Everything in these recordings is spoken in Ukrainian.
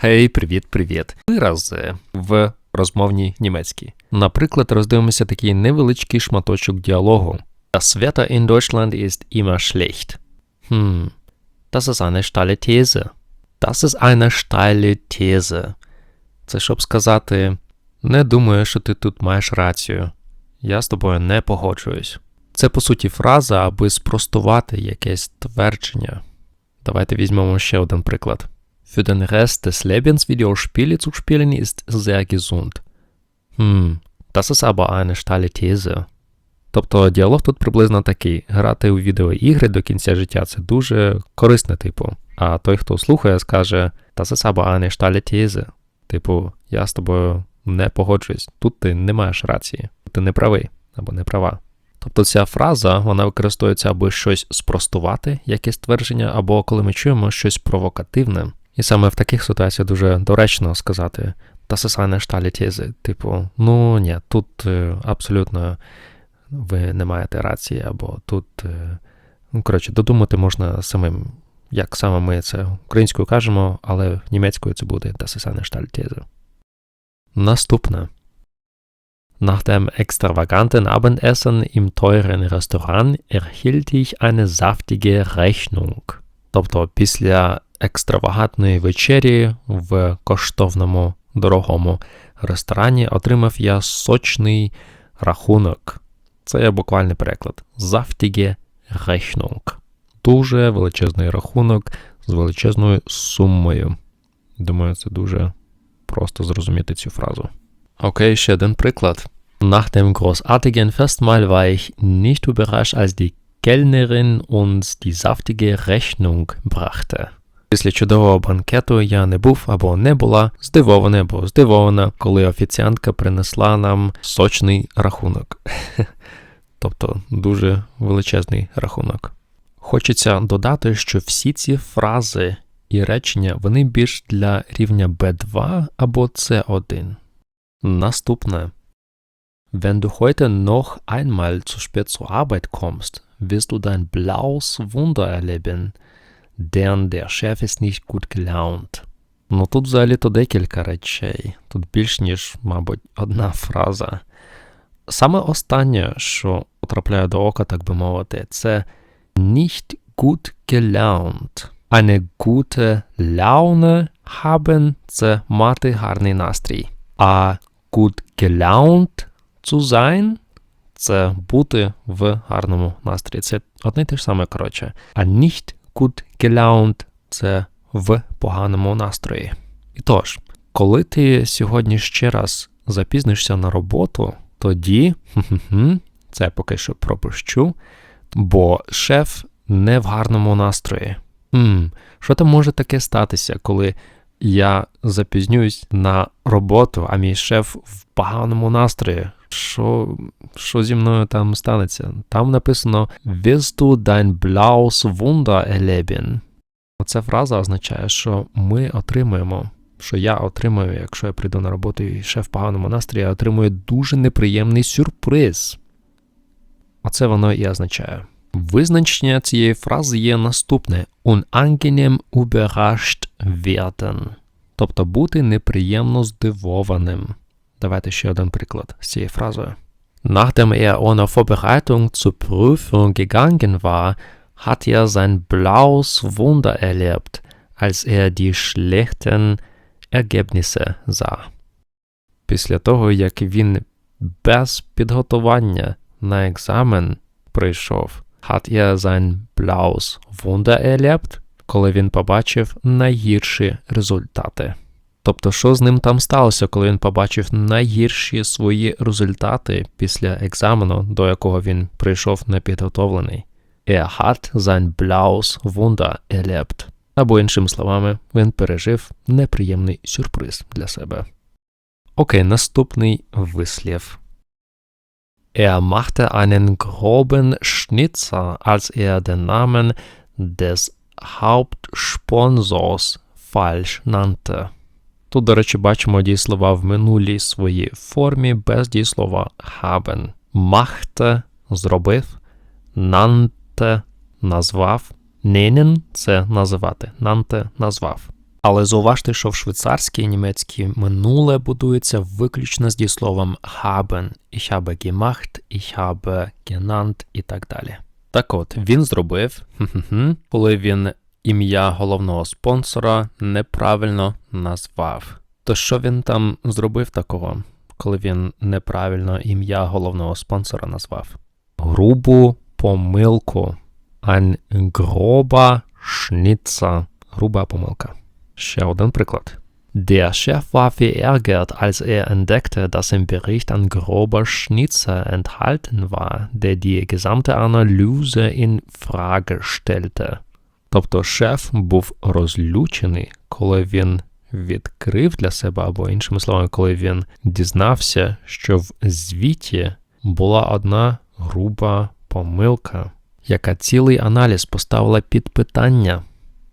Гей, привіт-привіт. Вирази в розмовній німецькій. Наприклад, роздивимося такий невеличкий шматочок діалогу. Das Wetter in Deutschland ist immer schlecht. Hm, das ist eine steile These. Das ist eine steile These. Це щоб сказати, не думаю, що ти тут маєш рацію. Я з тобою не погоджуюсь. Це по суті фраза, аби спростувати якесь твердження. Давайте візьмемо ще один приклад. Für den Rest des Lebens Videospiele zu spielen ist sehr gesund. Hm, das ist aber eine steile These. Тобто діалог тут приблизно такий: грати у відеоігри до кінця життя це дуже корисне, типу. А той, хто слухає, скаже Das ist aber eine steile These. Типу, я з тобою не погоджуюсь. Тут ти не маєш рації, ти не правий або не права. Тобто ця фраза вона використовується, аби щось спростувати, якесь твердження, або коли ми чуємо щось провокативне. І саме в таких ситуаціях дуже доречно сказати Das ist eine steile These. Типу, ну ні, тут е, абсолютно ви не маєте рації, або тут. е, Ну, коротше, додумати можна самим, як саме ми це українською кажемо, але німецькою це буде Das ist eine steile These. Наступне. Nach dem extravaganten Abendessen im teuren Restaurant erhielt ich eine saftige Rechnung. Тобто після екстравагантної вечері в коштовному дорогому ресторані отримав я сочний рахунок. Це буквальний переклад. Saftige Rechnung. Дуже величезний рахунок з величезною сумою. Думаю, це дуже просто зрозуміти цю фразу. Okay, ще один приклад. Nach dem großartigen Festmahl war ich nicht überrascht, als die Kellnerin uns die saftige Rechnung brachte. Після чудового банкету я не був або не була здивований або здивована, коли офіціантка принесла нам сочний рахунок. тобто дуже величезний рахунок. Хочеться додати, що всі ці фрази і речення вони більш для рівня B2 або C1. Наступне. Wenn du heute noch einmal zu spät zur Arbeit kommst, wirst du dein blaues Wunder erleben, denn der Chef ist nicht gut gelaunt. Ну тут взагалі-то декілька речей, тут більш ніж, мабуть, одна фраза. Саме останнє, що потрапляє до ока, так би мовити, це nicht gut gelaunt. Eine gute Laune haben – це мати гарний настрій. А gut gelaunt zu sein – це бути в гарному настрої. Це одне й те ж саме, коротше. А nicht gut gelaunt – це в поганому настрої. І тож, коли ти сьогодні ще раз запізнишся на роботу, тоді це поки що пропущу, бо шеф не в гарному настрої. Що там може таке статися, коли я запізнююсь на роботу, а мій шеф в поганому настрої? Що, що зі мною там станеться? Там написано Wirst du dein blaues Wunder erleben. Оця фраза означає, що ми отримуємо, що я отримую, якщо я прийду на роботу і шеф в поганому настрої, я отримую дуже неприємний сюрприз. Оце воно і означає. Визначення цієї фрази є наступне: unangenehm überrascht werden. Тобто бути неприємно здивованим. Давайте ще один приклад з цією фразою. Nachdem er ohne Vorbereitung zur Prüfung gegangen war, hat er sein blaues Wunder erlebt, als er die schlechten Ergebnisse sah. Після того, як він без підготування на екзамен прийшов, hat er sein blaues Wunder erlebt, коли він побачив найгірші результати. Тобто, що з ним там сталося, коли він побачив найгірші свої результати після екзамену, до якого він прийшов непідготовлений? Er hat sein blaues Wunder erlebt. Або, іншими словами, він пережив неприємний сюрприз для себе. Окей, наступний вислів. Er machte einen groben Schnitzer, als er den Namen des Hauptsponsors falsch nannte. Тут, до речі, бачимо дієслова в минулій своїй формі без дієслова haben. Machte – зробив, nannte – назвав, nennen – це називати, nannte – назвав. Але зауважте, що в швейцарській і німецькій минуле будується виключно з дієсловом haben. Ich habe gemacht, ich habe genannt і так далі. Так от, він зробив, коли він ім'я головного спонсора неправильно назвав. То що він там зробив такого, коли він неправильно ім'я головного спонсора назвав? Грубу помилку. Ein grober Schnitzer. Груба помилка. Ще один приклад. Der Chef war verärgert, als er entdeckte, dass im Bericht ein grober Schnitzer enthalten war, der die gesamte Analyse in Frage stellte. Тобто шеф був розлючений, коли він відкрив для себе, або іншими словами, коли він дізнався, що в звіті була одна груба помилка, яка цілий аналіз поставила під питання.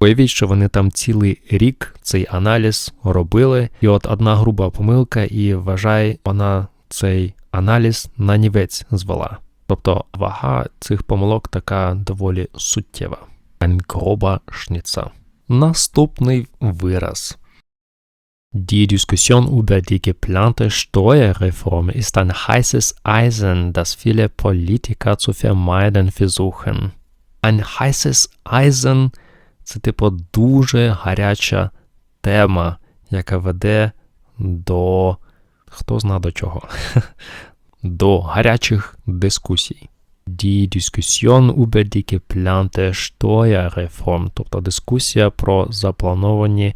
Уявіть, що вони там цілий рік цей аналіз робили, і от одна груба помилка, і вважає, вона цей аналіз на нівець звела. Тобто вага цих помилок така доволі суттєва. Grober Schnitzer. Наступний вираз. Die Diskussion über die geplante Steuerreform ist ein heißes Eisen, das viele Politiker zu vermeiden versuchen. Ein heißes Eisen – це типу дуже гаряча тема, яка веде до хто зна до чого, до гарячих дискусій. Die Diskussion über die geplante Steuerreform, тобто дискусія про заплановані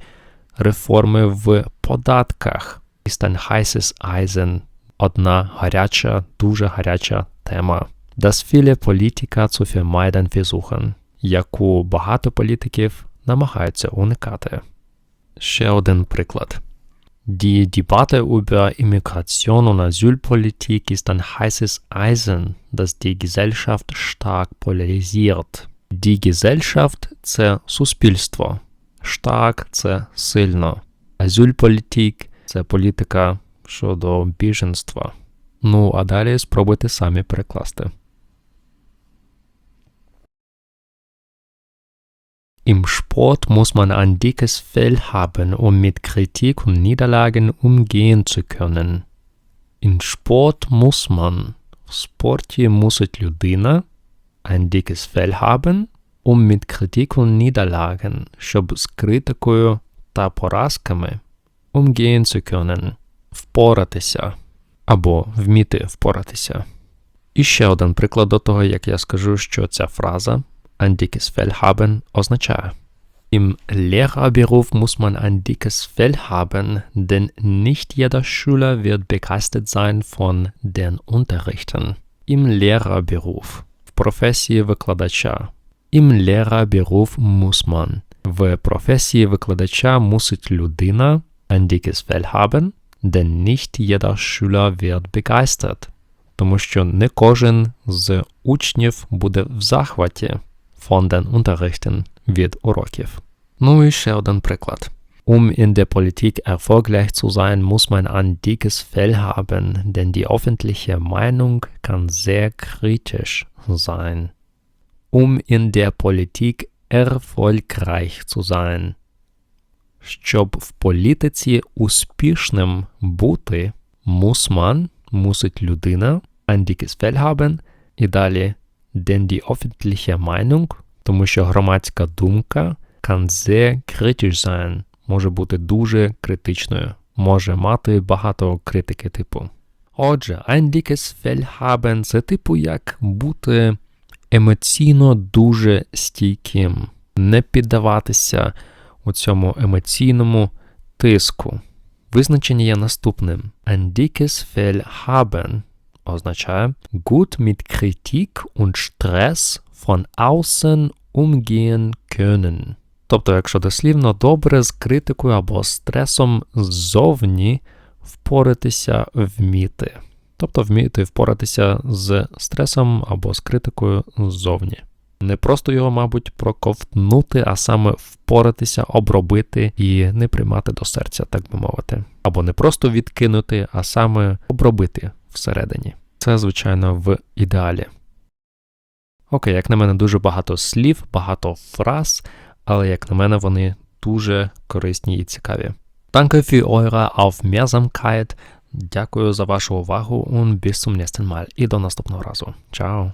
реформи в податках. Ist ein heißes Eisen. Одна гаряча, дуже гаряча тема. Das viele Politiker zu vermeiden versuchen, яку багато політиків намагаються уникати. Ще один приклад. Die Debatte über Immigration und Asylpolitik ist ein heißes Eisen, das die Gesellschaft stark polarisiert. Gesellschaft – це суспільство. Stark – це сильно. Asylpolitik – це політика щодо біженства. Ну, а далі спробуйте самі перекласти. Im Sport muss man ein dickes Fell haben, um mit Kritik und Niederlagen umgehen zu können. In Sport muss man, в спорті мусить людина, ein dickes Fell haben, um mit Kritik und Niederlagen, щоб з критикою та поразками umgehen zu können, впоратися або вміти впоратися. І ще один приклад до того, як я скажу, що ця фраза ein dickes Fell haben означає. Im Lehrerberuf muss man ein dickes Fell haben, denn nicht jeder Schüler wird begeistert sein von den Unterrichten. Im Lehrerberuf в професії викладача. Im Lehrerberuf muss man. В професії викладача мусить людина ein dickes Fell haben, denn nicht jeder Schüler wird begeistert. Тому що не кожен з учнів буде в захваті von den Unterrichten від уроків. Ну і ще один приклад. Um in der Politik erfolgreich zu sein, muss man ein dickes Fell haben, denn die öffentliche Meinung kann sehr kritisch sein. Um in der Politik erfolgreich zu sein. Щоб в політиці успішним бути, muss man, мусить людина, ein dickes Fell haben, і далі denn die öffentliche Meinung, тому що громадська думка kann sehr kritisch sein, може бути дуже критичною, може мати багато критики типу. Отже, ein dickes Fell haben – це типу як бути емоційно дуже стійким, не піддаватися у цьому емоційному тиску. Визначення є наступним: Ein dickes Fell haben означає gut mit Kritik und Stress von außen umgehen können. Тобто, якщо дослівно, добре з критикою або стресом ззовні впоратися вміти. Тобто вміти впоратися з стресом або з критикою ззовні. Не просто його, мабуть, проковтнути, а саме впоратися, обробити і не приймати до серця, так би мовити. Або не просто відкинути, а саме обробити всередині. Це, звичайно, в ідеалі. Окей, як на мене, дуже багато слів, багато фраз, але, як на мене, вони дуже корисні і цікаві. Danke für eure Aufmerksamkeit. Дякую за вашу увагу und bis zum nächsten Mal. І до наступного разу. Ciao.